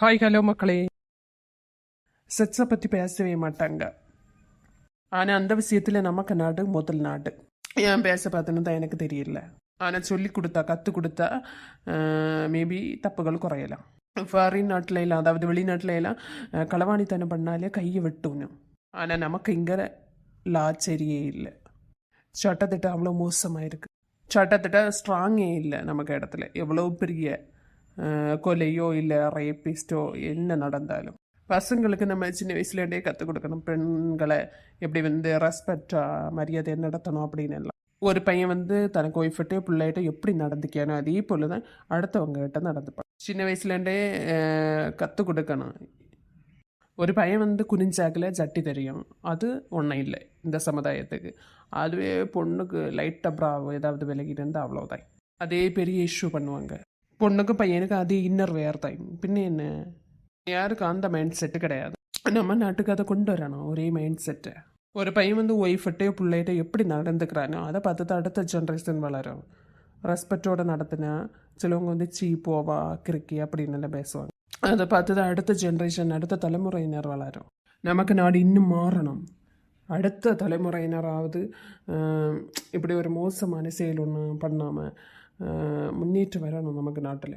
Hi hello மக்களே. செக்ஸை பற்றி பேசவே மாட்டாங்க. ஆனால் அந்த விஷயத்தில் நமக்கு நாடு முதல் நாடு. ஏன் பேச பார்த்தோன்னு தான் எனக்கு தெரியல. ஆனால் சொல்லி கொடுத்தா கற்றுக் கொடுத்தா மேபி தப்புகள் குறையலாம். ஃபாரின் நாட்டில் எல்லாம் அதாவது வெளிநாட்டில் எல்லாம் களவாணித்தனம் பண்ணாலே கையை வெட்டணும் ஆனால் நமக்கு இங்கே லா சரியே இல்லை. சட்டத்திட்டம் அவ்வளோ மோசமாக இருக்குது சட்டத்திட்டம் ஸ்ட்ராங்கே இல்லை நமக்கு இடத்துல. எவ்வளோ பெரிய கொலையோ இல்லை ரேப்பிஸ்டோ என்ன நடந்தாலும் பசங்களுக்கு நம்ம சின்ன வயசுலேருந்தே கற்றுக் கொடுக்கணும் பெண்களை எப்படி வந்து ரெஸ்பெக்டாக மரியாதை நடத்தணும் அப்படின்னு எல்லாம் ஒரு பையன் வந்து தனக்கு ஒய்ஃபிட்டே பிள்ளைகிட்ட எப்படி நடந்துக்கானோ அதே போல தான் அடுத்தவங்ககிட்ட நடந்துப்பான் சின்ன வயசுலேருந்தே கற்றுக் கொடுக்கணும் ஒரு பையன் வந்து குனிஞ்சாக்கில் ஜட்டி தெரியும் அது ஒன்றும் இல்லை இந்த சமுதாயத்துக்கு அதுவே பொண்ணுக்கு லைட்டாக ப்ராவோ ஏதாவது விலகிட்டு இருந்தால் அவ்வளோதான் அதே பெரிய இஷ்யூ பண்ணுவாங்க பொண்ணுக்கு பையனுக்கு அது இன்னர் வேர் தான் பின்ன என்ன? யாருக்கும் அந்த மைண்ட் செட்டு கிடையாது. நம்ம நாட்டுக்கு அதை கொண்டு வரணும். ஒரே மைண்ட் செட்டு ஒரு பையன் வந்து ஒய்ஃப்ட்டே பிள்ளைகிட்ட எப்படி நடந்துக்கிறானோ அதை பார்த்து தான் அடுத்த ஜென்ரேஷன் வளரும். ரெஸ்பெக்டோட நடத்தினா சிலவங்க வந்து சீப்போவா கிறுக்கி அப்படின்னு எல்லாம் பேசுவாங்க. அதை பார்த்து தான் அடுத்த ஜென்ரேஷன் அடுத்த தலைமுறையினர் வளரும். நமக்கு நாடு இன்னும் மாறணும். அடுத்த தலைமுறையினராவது இப்படி ஒரு மோசமான செயல் ஒன்று பண்ணாமல் முன்னேற்றம் வரணும் நமக்கு நாட்டில்